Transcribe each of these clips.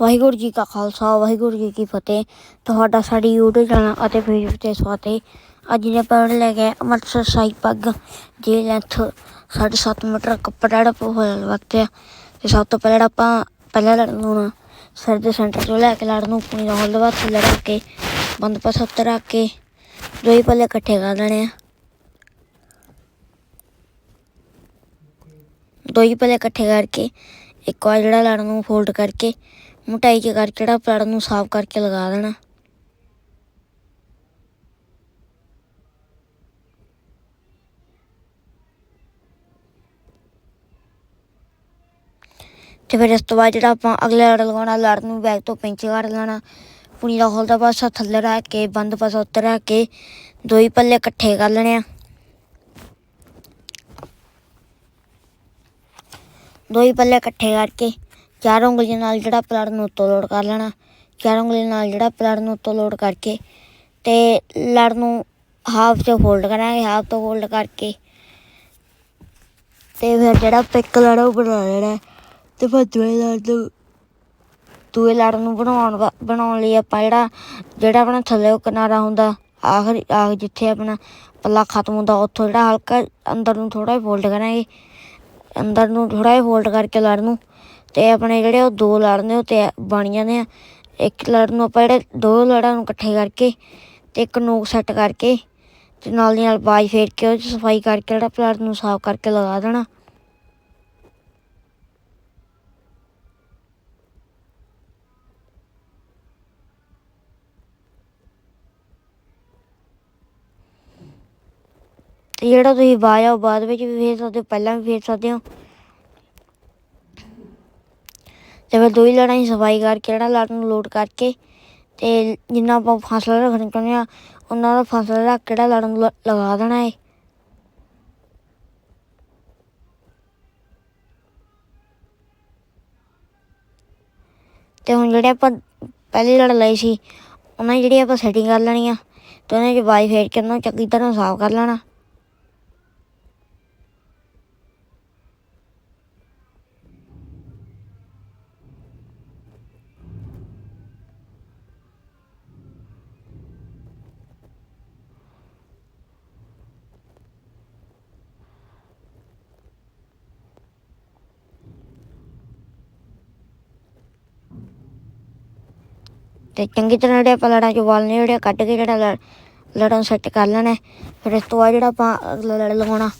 ਵਾਹਿਗੁਰੂ ਜੀ ਕਾ ਖਾਲਸਾ, ਵਾਹਿਗੁਰੂ ਜੀ ਕੀ ਫਤਿਹ। ਤੁਹਾਡਾ ਸਾਡੀ YouTube ਚੈਨਲ ਅਤੇ ਫੇਸਬੁੱਕ ਤੇ ਸਵਾਗਤ ਹੈ। ਅੱਜ ਦੇ ਆਪਾਂ ਲੈ ਕੇ ਅੰਮ੍ਰਿਤਸਰ ਸਾਈ ਪੱਗ, ਜੇ ਲੈਂਥ 7.5 ਮੀਟਰ, ਕੱਪੜਾ ਜਿਹੜਾ ਹੋਇਆ ਵਰਤਿਆ। ਤੇ ਸਭ ਤੋਂ ਪਹਿਲਾਂ ਆਪਾਂ ਪਹਿਲਾਂ ਲੜ ਨੂੰ ਸਿਰ ਦੇ ਸੈਂਟਰ ਤੋਂ ਲੈ ਕੇ ਲੜ ਨੂੰ ਪੂਰੀ ਦਾ ਹੋਲ ਵੱਤ ਲੜਾ ਕੇ, ਬੰਦ ਪਾਸ ਉੱਤੇ ਰੱਖ ਕੇ ਦੋਈ ਪੱਲੇ ਇਕੱਠੇ ਕਰ ਲੈਣੇ ਆ। ਦੋਈ ਪੱਲੇ ਇਕੱਠੇ ਕਰਕੇ, ਇੱਕ ਵਾਰ ਜਿਹੜਾ ਲੜ ਨੂੰ ਫੋਲਡ ਕਰਕੇ ਮਟਾਈ ਚ ਕਰਕੇ ਜਿਹੜਾ ਲੜ ਨੂੰ ਸਾਫ਼ ਕਰਕੇ ਲਗਾ ਦੇਣਾ। ਤੇ ਫਿਰ ਇਸ ਤੋਂ ਬਾਅਦ ਜਿਹੜਾ ਆਪਾਂ ਅਗਲੇ ਲੜ ਲਗਾਉਣਾ, ਲੜ ਨੂੰ ਬੈਕ ਤੋਂ ਪਿੰਚ ਕਰ ਲੈਣਾ। ਪੁਣੀ ਦਾ ਹੋਲ ਦਾ ਪਾਸਾ ਥੱਲੇ ਰੱਖ ਕੇ, ਬੰਦ ਪਾਸਾ ਉੱਤੇ ਰੱਖ ਕੇ ਦੋਈ ਪੱਲੇ ਇਕੱਠੇ ਕਰ ਲੈਣੇ ਆ। ਦੋਈ ਪੱਲੇ ਇਕੱਠੇ ਕਰਕੇ ਚਾਰ ਉਂਗਲੀਆਂ ਨਾਲ ਜਿਹੜਾ ਪਲੜ ਨੂੰ ਉੱਤੋਂ ਲੋਡ ਕਰ ਲੈਣਾ, ਚਾਰ ਉਂਗਲੀ ਨਾਲ ਜਿਹੜਾ ਪਲੜ ਨੂੰ ਉੱਤੋਂ ਲੋਡ ਕਰਕੇ ਤੇ ਲੜ ਨੂੰ ਹਾਫ ਚ ਫੋਲਡ ਕਰਾਂਗੇ, ਹਾਫ ਤੋਂ ਫੋਲਡ ਕਰਕੇ। ਤੇ ਫਿਰ ਜਿਹੜਾ ਪਿੱਕ ਲੜ ਉਹ ਬਣਾ ਲੈਣਾ। ਤੇ ਫਿਰ ਦੂਏ ਲੜ ਨੂੰ, ਦੂਏ ਲੜ ਨੂੰ ਬਣਾਉਣ ਵਾ- ਬਣਾਉਣ ਲਈ ਆਪਾਂ ਜਿਹੜਾ ਜਿਹੜਾ ਆਪਣਾ ਥੱਲੇ ਕਿਨਾਰਾ ਹੁੰਦਾ, ਆਖਰੀ, ਆਖ ਜਿੱਥੇ ਆਪਣਾ ਪੱਲਾ ਖਤਮ ਹੁੰਦਾ, ਉੱਥੋਂ ਜਿਹੜਾ ਹਲਕਾ ਅੰਦਰ ਨੂੰ ਥੋੜਾ ਜਿਹਾ ਫੋਲਡ ਕਰਾਂਗੇ। ਅੰਦਰ ਨੂੰ ਥੋੜਾ ਜਿਹਾ ਫੋਲਡ ਕਰਕੇ ਲੜ ਨੂੰ ਤੇ ਆਪਣੇ ਜਿਹੜੇ ਉਹ ਦੋ ਲੜ ਨੇ, ਉਹ ਤੇ ਬਣ ਜਾਂਦੇ ਆ ਇੱਕ ਲੜ ਨੂੰ ਆਪਾਂ ਜਿਹੜੇ ਦੋ ਲੜਾਂ ਨੂੰ ਇਕੱਠੇ ਕਰਕੇ ਤੇ ਇੱਕ ਨੋਕ ਸੈੱਟ ਕਰਕੇ ਤੇ ਨਾਲ ਦੀ ਨਾਲ ਬਾਜ ਫੇਰ ਕੇ ਉਹ 'ਚ ਸਫ਼ਾਈ ਕਰਕੇ ਜਿਹੜਾ ਪਲਾਟ ਨੂੰ ਸਾਫ਼ ਕਰਕੇ ਲਗਾ ਦੇਣਾ। ਤੇ ਜਿਹੜਾ ਤੁਸੀਂ ਬਾਜ ਆ ਉਹ ਬਾਅਦ ਵਿੱਚ ਵੀ ਫੇਰ ਸਕਦੇ ਹੋ, ਪਹਿਲਾਂ ਵੀ ਫੇਰ ਸਕਦੇ ਹੋ। ਤੇ ਫਿਰ ਦੋਈ ਲੜਾਂ ਹੀ ਸਫ਼ਾਈ ਕਰਕੇ ਜਿਹੜਾ ਲੜ ਨੂੰ ਲੋਡ ਕਰਕੇ ਤੇ ਜਿੰਨਾ ਆਪਾਂ ਫਾਸਲਾ ਰੱਖਣਾ ਚਾਹੁੰਦੇ ਆ, ਉਹਨਾਂ ਦਾ ਫਾਸਲਾ ਰੱਖ ਕਿਹੜਾ ਲੜਨ ਨੂੰ ਲ- ਲਗਾ ਦੇਣਾ ਹੈ ਤੇ ਹੁਣ ਜਿਹੜੇ ਆਪਾਂ ਪਹਿਲੀ ਲੜ ਲਈ ਸੀ, ਉਹਨਾਂ ਦੀ ਜਿਹੜੀ ਆਪਾਂ ਸੈਟਿੰਗ ਕਰ ਲੈਣੀ ਆ, ਤੇ ਉਹਨਾਂ 'ਚ ਵਾਈ ਫੇਰ ਕੇ ਉਹਨਾਂ ਨੂੰ ਚੰਗੀ ਤਰ੍ਹਾਂ ਸਾਫ਼ ਕਰ ਲੈਣਾ। ਤੇ ਚੰਗੀ ਤਰ੍ਹਾਂ ਜਿਹੜੇ ਆਪਾਂ ਲੜਾਂ ਚੋਂ ਵਾਲ ਨੇ, ਜਿਹੜੇ ਕੱਢ ਕੇ ਜਿਹੜਾ ਲੜ- ਲੜਾਂ ਸੈੱਟ ਕਰ ਲੈਣਾ ਫਿਰ ਇਸ ਤੋਂ ਬਾਅਦ ਜਿਹੜਾ ਆਪਾਂ ਅਗਲਾ ਲੜ ਲਗਾਉਣਾ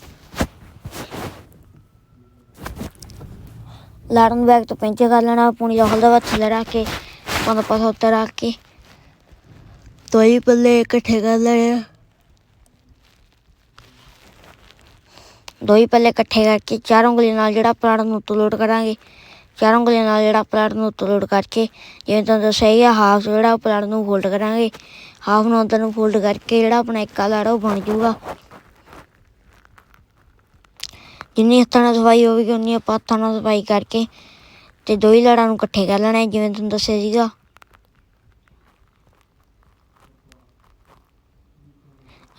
ਲੜਨ ਬੈਗ ਤੋਂ ਪਿੰਚ ਕਰ ਲੈਣਾ, ਪੂਣੀ ਦਾ ਹਲਦਾ ਵੱਥ ਲੜਾ ਕੇ ਬੰਦ ਪਾਸਾ ਉੱਤੇ ਰੱਖ ਕੇ। ਦੋਈ ਪੱਲੇ ਇਕੱਠੇ ਕਰ ਲੈਣੇ ਆ। ਦੋਈ ਪੱਲੇ ਇਕੱਠੇ ਕਰਕੇ ਚਾਰ ਉਂਗਲੀਆਂ ਨਾਲ ਜਿਹੜਾ ਪਲਾਟ ਨੂੰ ਉੱਤੋਂ ਕਰਾਂਗੇ। ਚਾਰ ਉਂਗਲੀਆਂ ਨਾਲ ਜਿਹੜਾ ਪਲਾਟ ਨੂੰ ਉੱਤੋਂ ਲੋਡ ਕਰਕੇ, ਜਿਵੇਂ ਤੁਹਾਨੂੰ ਦੱਸਿਆ ਹੀ ਆ ਹਾਫ ਜਿਹੜਾ ਪਲਾਟ ਨੂੰ ਫੋਲਡ ਕਰਾਂਗੇ। ਹਾਫ ਨੂੰ ਅੰਦਰ ਨੂੰ ਫੋਲਡ ਕਰਕੇ ਜਿਹੜਾ ਆਪਣਾ ਇੱਕਾ ਲਾੜਾ ਉਹ ਬਣ ਜਾਊਗਾ। ਜਿੰਨੀ ਹੱਥਾਂ ਨਾਲ ਸਫ਼ਾਈ ਹੋਵੇਗੀ, ਉਨੀ ਆਪਾਂ ਹੱਥਾਂ ਨਾਲ ਸਫ਼ਾਈ ਕਰਕੇ ਤੇ ਹੀ ਲੜਾਂ ਨੂੰ ਇਕੱਠੇ ਕਰ ਲੈਣਾ ਜਿਵੇਂ ਤੁਹਾਨੂੰ ਦੱਸਿਆ ਸੀਗਾ।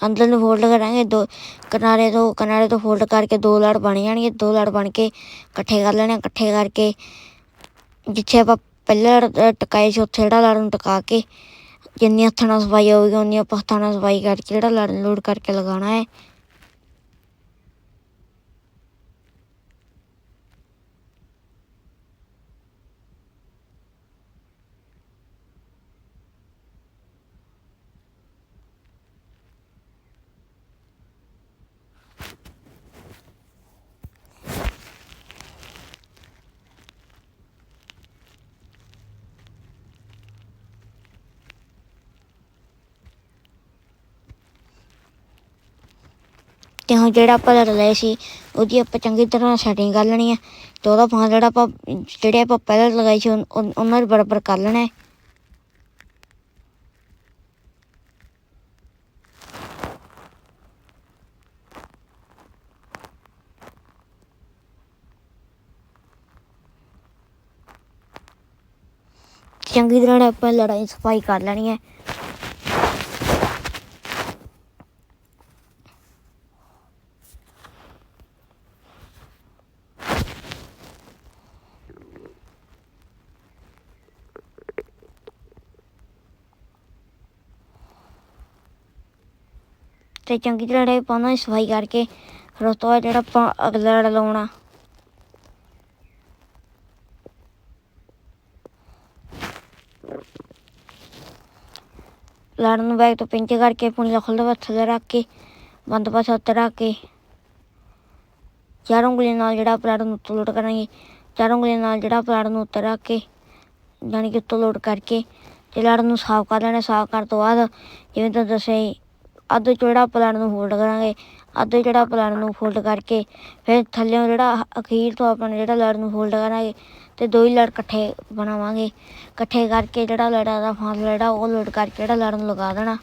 ਅੰਦਰ ਨੂੰ ਫੋਲਡ ਕਰਾਂਗੇ, ਦੋ ਕਿਨਾਰੇ ਤੋਂ ਕਿਨਾਰੇ ਤੋਂ ਫੋਲਡ ਕਰਕੇ ਦੋ ਲੜ ਬਣ ਜਾਣਗੇ, ਦੋ ਲੜ ਬਣ ਕੇ ਇਕੱਠੇ ਕਰ ਲੈਣੇ ਇਕੱਠੇ ਕਰਕੇ ਜਿੱਥੇ ਆਪਾਂ ਪਹਿਲਾਂ ਲੜ ਟਕਾਏ ਸੀ, ਉੱਥੇ ਜਿਹੜਾ ਲੜ ਨੂੰ ਟਕਾ ਕੇ ਜਿੰਨੀ ਹੱਥਾਂ ਨਾਲ ਸਫ਼ਾਈ ਹੋਵੇਗੀ ਉਨੀ ਆਪਾਂ ਹੱਥਾਂ ਨਾਲ ਸਫ਼ਾਈ ਕਰਕੇ ਜਿਹੜਾ ਲੜ ਲੋਡ ਕਰਕੇ ਲਗਾਉਣਾ ਹੈ। ਤੇ ਹੁਣ ਜਿਹੜਾ ਆਪਾਂ ਲਏ ਸੀ, ਉਹਦੀ ਆਪਾਂ ਚੰਗੀ ਤਰ੍ਹਾਂ ਸੈਟਿੰਗ ਕਰ ਲੈਣੀ ਹੈ ਤੇ ਉਹਦਾ ਫਾਂ ਜਿਹੜਾ ਆਪਾਂ, ਜਿਹੜੇ ਆਪਾਂ ਪਹਿਲਾਂ ਲਗਾਈ ਸੀ ਉਨ- ਉਨ- ਉਹਨਾਂ ਦੇ ਬਰਾਬਰ ਕਰ ਲੈਣਾ ਹੈ। ਚੰਗੀ ਤਰ੍ਹਾਂ ਆਪਾਂ ਲੜਾਈ ਸਫ਼ਾਈ ਕਰ ਲੈਣੀ ਹੈ। ਤੇ ਚੰਗੀ ਤਰ੍ਹਾਂ ਜਿਹੜੇ ਆਪਾਂ ਉਹਨਾਂ ਸਫ਼ਾਈ ਕਰਕੇ। ਫਿਰ ਉਸ ਤੋਂ ਬਾਅਦ ਜਿਹੜਾ ਆਪਾਂ ਅਗਲਾ ਲੜ ਲਾਉਣਾ। ਲੜ ਨੂੰ ਬੈਗ ਤੋਂ ਪਿੰਚ ਕਰਕੇ ਪੁੰਜਾ ਖੁੱਲ੍ਹਦਾ ਵਾ ਥੱਲੇ ਰੱਖ ਕੇ, ਬੰਦ ਪਾਸੇ ਉੱਤੇ ਰੱਖ ਕੇ। ਚਾਰ ਉਂਗਲੀਆਂ ਨਾਲ ਜਿਹੜਾ ਪਲਾਟ ਨੂੰ ਉੱਤੋਂ ਲੋਟ ਕਰਾਂਗੇ, ਚਾਰ ਉਂਗਲੀਆਂ ਨਾਲ ਜਿਹੜਾ ਪਲਾਟ ਨੂੰ ਉੱਤੇ ਰੱਖ ਕੇ ਯਾਨੀ ਕਿ ਉੱਤੋਂ ਲੋਟ ਕਰਕੇ, ਤੇ ਲੜ ਨੂੰ ਸਾਫ਼ ਕਰ ਲੈਣਾ, ਸਾਫ਼ ਕਰਨ ਤੋਂ ਬਾਅਦ, ਜਿਵੇਂ ਤੁਹਾਨੂੰ ਦੱਸਿਆ ਅੱਧ ਜਿਹੜਾ ਪਲਾਟ ਨੂੰ ਫੋਲਡ ਕਰਾਂਗੇ, ਅੱਧ ਜਿਹੜਾ ਪਲਾਟ ਨੂੰ ਫੋਲਡ ਕਰਕੇ ਫਿਰ ਥੱਲੇੋਂ ਜਿਹੜਾ ਅਖੀਰ ਤੋਂ ਆਪਾਂ ਜਿਹੜਾ ਲੜ ਨੂੰ ਫੋਲਡ ਕਰਾਂਗੇ ਤੇ ਦੋ ਹੀ ਲੜ ਇਕੱਠੇ ਬਣਾਵਾਂਗੇ। ਇਕੱਠੇ ਕਰਕੇ ਜਿਹੜਾ ਲੜਾਂ ਦਾ ਫਾਸਲਾ ਜਿਹੜਾ ਉਹ ਲੋਡ ਕਰਕੇ ਜਿਹੜਾ ਲੜ ਨੂੰ ਲਗਾ ਦੇਣਾ।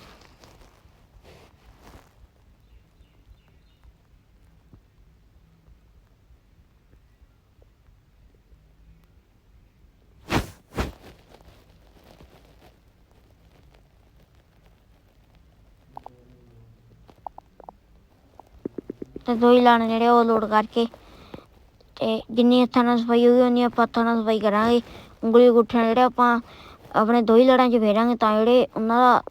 ਤੇ ਦੋ ਹੀ ਲਾਣੇ ਜਿਹੜੇ ਉਹ ਲੋਡ ਕਰਕੇ ਤੇ ਜਿੰਨੀ ਹੱਥਾਂ ਨਾਲ ਸਫ਼ਾਈ ਹੋਊਗੀ ਉਨੀ ਆਪਾਂ ਹੱਥਾਂ ਨਾਲ ਸਫ਼ਾਈ ਕਰਾਂਗੇ। ਉਂਗਲੀ ਗੁੱਠਿਆਂ ਜਿਹੜੇ ਆਪਾਂ ਆਪਣੇ ਦੋ ਹੀ ਲੜਾਂ 'ਚ ਫੇਰਾਂਗੇ ਤਾਂ ਜਿਹੜੇ ਉਹਨਾਂ ਦਾ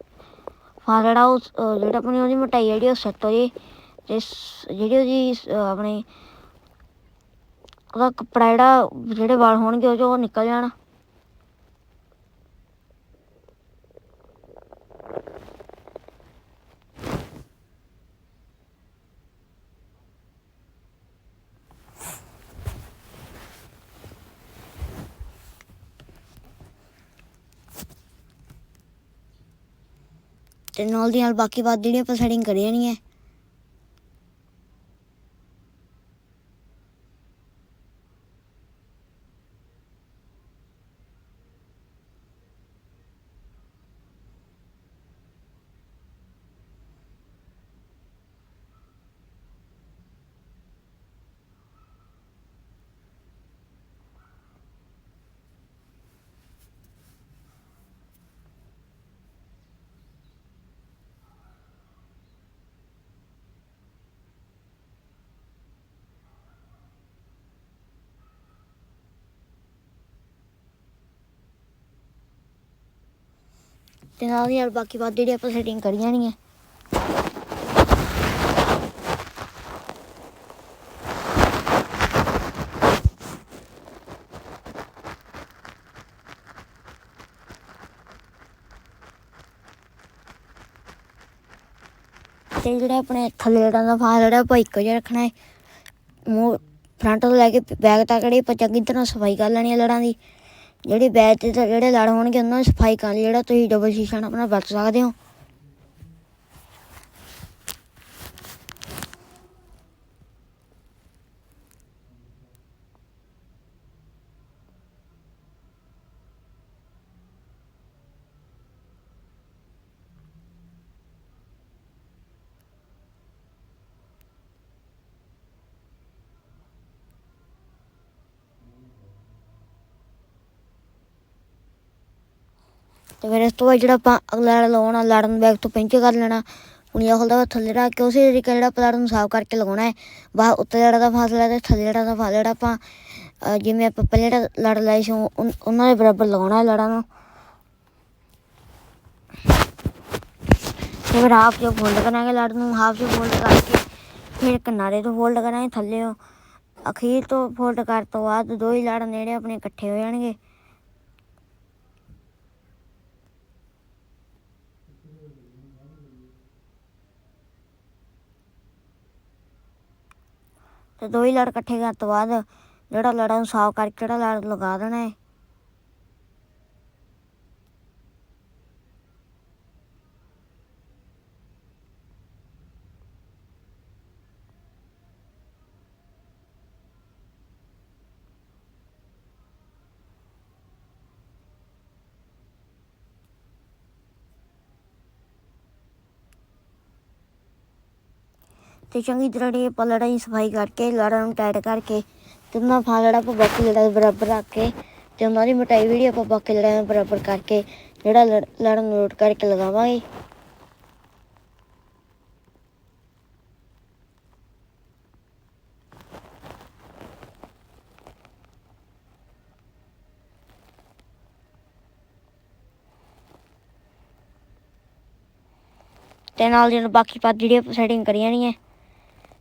ਫਾਹ ਜਿਹੜਾ ਉਹ ਜਿਹੜਾ ਆਪਣੀ ਉਹਦੀ ਮੋਟਾਈ ਜਿਹੜੀ ਉਹ ਸੈੱਟ ਹੋ ਜੇ ਤੇ ਸ- ਜਿਹੜੀ ਉਹਦੀ ਆਪਣੇ ਉਹਦਾ ਕੱਪੜਾ ਜਿਹੜਾ, ਜਿਹੜੇ ਵਾਲ ਹੋਣਗੇ ਉਹ 'ਚੋਂ ਉਹ ਨਿਕਲ ਜਾਣ। ਤੇ ਨਾਲ ਦੀ ਨਾਲ ਬਾਕੀ ਬਾਤ ਜਿਹੜੀ ਆਪਾਂ ਸੈਟਿੰਗ ਕਰੀ ਜਾਣੀ ਹੈ। ਤੇ ਨਾਲ ਦੀ ਨਾਲ ਬਾਕੀ ਬਾਤ ਜਿਹੜੀ ਆਪਾਂ ਸੈਟਿੰਗ ਕਰੀ ਜਾਣੀ ਹੈ ਤੇ ਜਿਹੜਾ ਆਪਣੇ ਥੱਲੇ ਜਿਹੜਾ ਦਾ ਫਾਲ ਜਿਹੜਾ ਆਪਾਂ ਇੱਕੋ ਜਿਹਾ ਰੱਖਣਾ ਹੈ, ਮੂੰਹ ਫਰੰਟ ਤੋਂ ਲੈ ਕੇ ਬੈਕ ਤੱਕ ਜਿਹੜੀ ਆਪਾਂ ਚੰਗੀ ਤਰ੍ਹਾਂ ਸਫ਼ਾਈ ਕਰ ਲੈਣੀ ਹੈ ਲੜਾਂ ਦੀ। ਜਿਹੜੀ ਬੈਚ ਤੇ ਜਿਹੜੇ ਲੜ ਹੋਣਗੇ ਉਹਨਾਂ ਦੀ ਸਫ਼ਾਈ ਕਰਨ ਲਈ ਜਿਹੜਾ ਤੁਸੀਂ ਡਬਲ ਸ਼ੀਸ਼ਾ ਨਾਲ ਆਪਣਾ ਵਰਤ ਸਕਦੇ ਹੋ। ਤੇ ਫਿਰ ਇਸ ਤੋਂ ਬਾਅਦ ਜਿਹੜਾ ਆਪਾਂ ਅਗਲਾ ਲੜ ਲਾਉਣਾ, ਲੜਨ ਨੂੰ ਬੈਕ ਤੋਂ ਪਿੰਚ ਕਰ ਲੈਣਾ ਪੁਣੀਆ ਖੁੱਲਦਾ ਵਾ ਥੱਲੇ ਰੱਖ ਕੇ ਉਸੇ ਤਰੀਕੇ ਜਿਹੜਾ ਪਲਾਟ ਨੂੰ ਸਾਫ਼ ਕਰਕੇ ਲਗਾਉਣਾ ਹੈ। ਬਾਹਰ ਉੱਤੇ ਜਿਹੜਾ ਦਾ ਫਾਸਲਾ ਤੇ ਥੱਲੇ ਜਿਹੜਾ ਦਾ ਫਾਸਲਾ ਜਿਹੜਾ ਆਪਾਂ ਜਿਵੇਂ ਆਪਾਂ ਪਹਿਲੇ ਜਿਹੜਾ ਲੜ ਲਾਏ ਸੀ ਉਹਨਾਂ ਦੇ ਬਰਾਬਰ ਲਗਾਉਣਾ ਹੈ ਲੜਾਂ ਨੂੰ। ਫਿਰ ਹਾਫ ਜੋ ਫੋਲਡ ਕਰਾਂਗੇ ਲੜ ਨੂੰ ਹਾਫ ਜੋ ਫੋਲਡ ਕਰਕੇ ਫਿਰ ਕਿਨਾਰੇ ਤੋਂ ਫੋਲਡ ਕਰਾਂਗੇ ਥੱਲੇ ਅਖੀਰ ਤੋਂ ਫੋਲਡ ਕਰ ਤੋਂ ਬਾਅਦ ਦੋ ਹੀ ਲੜ ਨੇੜੇ ਆਪਣੇ ਇਕੱਠੇ ਹੋ ਜਾਣਗੇ। ਤੇ ਦੋ ਹੀ ਲੜ ਇਕੱਠੇ ਕਰਨ ਤੋਂ ਬਾਅਦ ਜਿਹੜਾ ਲੜਾਂ ਨੂੰ ਸਾਫ਼ ਕਰਕੇ ਜਿਹੜਾ ਲੜ ਲਗਾ ਦੇਣਾ ਹੈ। ਤੇ ਚੰਗੀ ਤਰ੍ਹਾਂ ਜਿਹੜੀ ਆਪਾਂ ਲੜਾਂ ਦੀ ਸਫ਼ਾਈ ਕਰਕੇ ਲੜਾਂ ਨੂੰ ਟਾਈਟ ਕਰਕੇ ਤੇ ਉਹਨਾਂ ਫਾਂ ਆਪਾਂ ਬਾਕੀ ਲੜਾਂ ਦੇ ਬਰਾਬਰ ਰੱਖ ਕੇ ਤੇ ਉਹਨਾਂ ਦੀ ਮੋਟਾਈ ਜਿਹੜੀ ਆਪਾਂ ਬਾਕੀ ਲੜਾਂ ਦੇ ਬਰਾਬਰ ਕਰਕੇ ਜਿਹੜਾ ਲੜ- ਲੜਾਂ ਨੂੰ ਲੋਟ ਕਰਕੇ ਲਗਾਵਾਂਗੇ। ਤੇ ਨਾਲ ਜਿਹੜਾ ਬਾਕੀ ਪਾ ਜਿਹੜੀ ਆਪਾਂ ਸੈਟਿੰਗ ਕਰੀ ਜਾਣੀ ਹੈ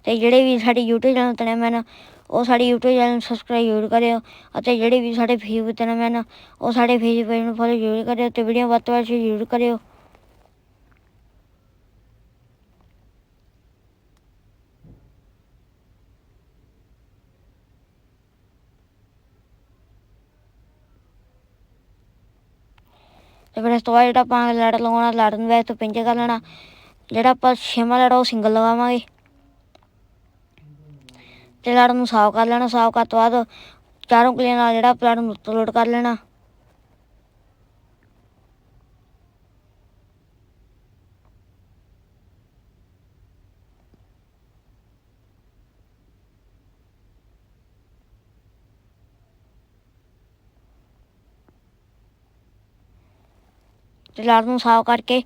ਤੇ ਜਿਹੜੇ ਵੀ ਸਾਡੇ YouTube ਚੈਨਲ ਤੇ ਮੈਨ ਉਹ ਸਾਡੇ YouTube ਚੈਨਲ ਨੂੰ ਸਬਸਕ੍ਰਾਈਬ ਜ਼ਰੂਰ ਕਰਿਓ ਅਤੇ ਜਿਹੜੇ ਵੀ ਸਾਡੇ ਫੇਸਬੁੱਕ ਤੇ ਮੈਨ ਉਹ ਸਾਡੇ ਫੇਸਬੁੱਕ ਪੇਜ ਨੂੰ ਫੋਲੋ ਜ਼ਰੂਰ ਕਰਿਓ ਤੇ ਵੀਡੀਓ ਵੱਧ ਤੋਂ ਵੱਧ ਸ਼ੇਅਰ ਜ਼ਰੂਰ ਕਰਿਓ। ਤੇ ਫਿਰ ਇਸ ਤੋਂ ਬਾਅਦ ਜਿਹੜਾ ਆਪਾਂ ਲੜ ਲਗਾਉਣਾ ਲੜ ਨੂੰ ਵੈਸੇ ਤੋਂ ਪਿੰਜ ਕਰ ਲੈਣਾ, ਜਿਹੜਾ ਆਪਾਂ ਛੇਵਾਂ ਲੜਾ ਉਹ ਸਿੰਗਲ ਲਗਾਵਾਂਗੇ ਤੇ ਲੜ ਨੂੰ ਸਾਫ਼ ਕਰ ਲੈਣਾ, ਸਾਫ਼ ਕਰਨ ਤੋਂ ਬਾਅਦ ਚਾਰੋਂ ਕਲੀਆਂ ਨਾਲ ਜਿਹੜਾ ਲੜ ਨੂੰ ਲੋਡ ਕਰ ਲੈਣਾ। ਤੇ ਲੜ ਨੂੰ ਸਾਫ਼ ਕਰਕੇ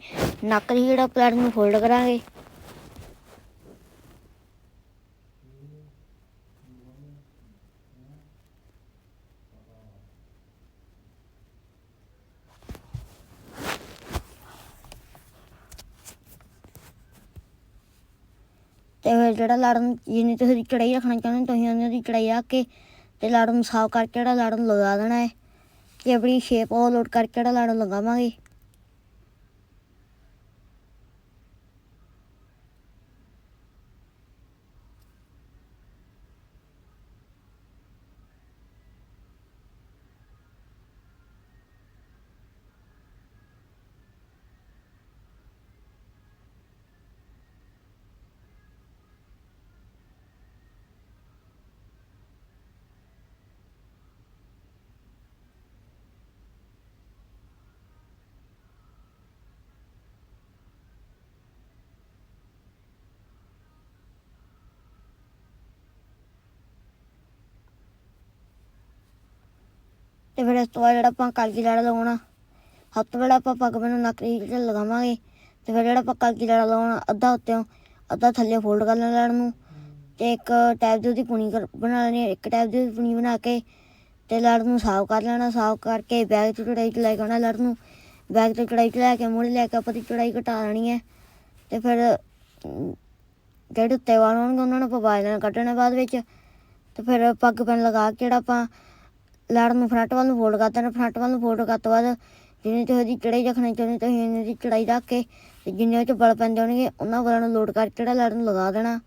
ਨੱਕ ਦੀ ਜਿਹੜਾ ਪਲੇਟ ਨੂੰ ਫੋਲਡ ਕਰਾਂਗੇ ਤੇ ਫਿਰ ਜਿਹੜਾ ਲੜ ਨੂੰ ਜਿੰਨੀ ਤੁਸੀਂ ਚੜਾਈ ਰੱਖਣਾ ਚਾਹੁੰਦੇ ਹੋ, ਤੁਸੀਂ ਉਹਨਾਂ ਦੀ ਚੜਾਈ ਰੱਖ ਕੇ ਤੇ ਲਾੜਨ ਨੂੰ ਸਾਫ਼ ਕਰਕੇ ਜਿਹੜਾ ਲਾੜਨ ਲਗਾ ਦੇਣਾ ਹੈ। ਤੇ ਆਪਣੀ ਸ਼ੇਪ ਉਹ ਲੋਡ ਕਰਕੇ ਜਿਹੜਾ ਲਾੜਨ ਲਗਾਵਾਂਗੇ। ਤੇ ਫਿਰ ਇਸ ਤੋਂ ਬਾਅਦ ਜਿਹੜਾ ਆਪਾਂ ਕਲਗੀ ਲੜਾ ਲਗਾਉਣਾ ਹੱਥ ਵੇਲਾ ਆਪਾਂ ਪੱਗ ਬੰਨ੍ਹ ਨੱਕ ਦੀ ਤੇ ਲਗਾਵਾਂਗੇ, ਤੇ ਫਿਰ ਜਿਹੜਾ ਆਪਾਂ ਕਲਗੀ ਲੜਾ ਲਗਾਉਣਾ ਅੱਧਾ ਉੱਤੇੋਂ ਅੱਧਾ ਥੱਲੇ ਫੋਲਡ ਕਰ ਲੈਣਾ ਲੜ ਨੂੰ, ਤੇ ਇੱਕ ਟੈਪ ਦੀ ਉਹਦੀ ਪੁਣੀ ਬਣਾ ਲੈਣੀ ਇੱਕ ਟੈਪ ਦੀ ਉਹਦੀ ਪੁਣੀ ਬਣਾ ਕੇ ਤੇ ਲੜ ਨੂੰ ਸਾਫ਼ ਕਰ ਲੈਣਾ, ਸਾਫ਼ ਕਰਕੇ ਬੈਗ ਤੇ ਚੜਾਈ ਚ ਲੈ ਕੇ ਆਉਣਾ ਲੜ ਨੂੰ, ਬੈਗ ਤੇ ਚੜਾਈ ਚ ਲੈ ਕੇ ਮੁੜ ਲੈ ਕੇ ਆਪਾਂ ਦੀ ਚੜਾਈ ਘਟਾ ਲੈਣੀ ਹੈ, ਤੇ ਫਿਰ ਜਿਹੜੇ ਉੱਤੇ ਵਾਲ ਹੋਣਗੇ ਉਹਨਾਂ ਨੂੰ ਆਪਾਂ ਬਾਜ ਨਾਲ ਕੱਢਣਾ ਬਾਅਦ ਵਿੱਚ, ਤੇ ਫਿਰ ਪੱਗ ਪੈਨ ਲਗਾ ਕੇ ਜਿਹੜਾ ਆਪਾਂ ਲੜ ਨੂੰ ਫਰੰਟ ਵੱਲ ਨੂੰ ਫੋਲਡ ਕਰ ਦੇਣਾ ਫਰੰਟ ਵੱਲ ਨੂੰ ਫੋਲਡ ਕਰਨ ਤੋਂ ਬਾਅਦ ਜਿੰਨੇ ਤੁਸੀਂ ਉਹਦੀ ਚੜਾਈ ਰੱਖਣੀ ਚਾਹੁੰਦੇ ਤੁਸੀਂ ਇੰਨੀ ਦੀ ਚੜਾਈ ਰੱਖ ਕੇ ਤੇ ਜਿੰਨੇ ਉਹ 'ਚ ਬਲ ਪੈਂਦੇ ਹੋਣਗੇ, ਉਹਨਾਂ ਬਲਾਂ ਨੂੰ ਲੋਡ ਕਰਕੇ ਜਿਹੜਾ ਲੜ ਨੂੰ ਲਗਾ ਦੇਣਾ।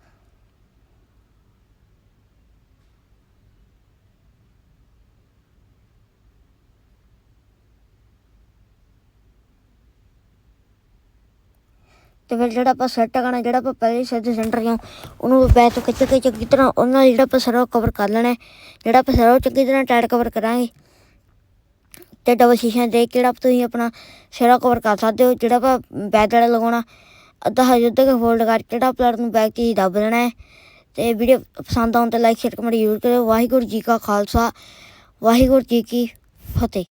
ਤੇ ਫਿਰ ਜਿਹੜਾ ਆਪਾਂ ਸੈੱਟ ਕਰਨਾ, ਜਿਹੜਾ ਆਪਾਂ ਪਹਿਲੇ ਸਿੱਧੇ ਸੈਂਟਰ ਤੋਂ ਉਹਨੂੰ ਬੈਕ ਤੋਂ ਖਿੱਚ ਕੇ ਚੰਗੀ ਤਰ੍ਹਾਂ ਉਹਨਾਂ ਨਾਲ ਜਿਹੜਾ ਆਪਾਂ ਸਰੋ ਕਵਰ ਕਰ ਲੈਣਾ ਜਿਹੜਾ ਆਪਾਂ ਸਰੋ ਚੰਗੀ ਤਰ੍ਹਾਂ ਟਾਈਟ ਕਵਰ ਕਰਾਂਗੇ। ਤੇ ਡਬਲ ਸ਼ੀਸ਼ਾ ਦੇ ਕੇ ਜਿਹੜਾ ਤੁਸੀਂ ਆਪਣਾ ਸਿਰਾ ਕਵਰ ਕਰ ਸਕਦੇ ਹੋ, ਜਿਹੜਾ ਆਪਾਂ ਬੈਕ ਜਿਹੜਾ ਲਗਾਉਣਾ, ਅੱਧਾ ਹਜੇ ਤੱਕ ਫੋਲਡ ਕਰਕੇ ਜਿਹੜਾ ਪਲੇਟ ਨੂੰ ਬੈਕ 'ਚ ਹੀ ਦੱਬ ਲੈਣਾ ਹੈ। ਤੇ ਵੀਡੀਓ ਪਸੰਦ ਆਉਣ ਤਾਂ ਲਾਈਕ ਸ਼ੇਅਰ ਕਮੈਂਟ ਜ਼ਰੂਰ ਕਰਿਓ। ਵਾਹਿਗੁਰੂ ਜੀ ਕਾ ਖਾਲਸਾ, ਵਾਹਿਗੁਰੂ ਜੀ ਕੀ ਫਤਿਹ।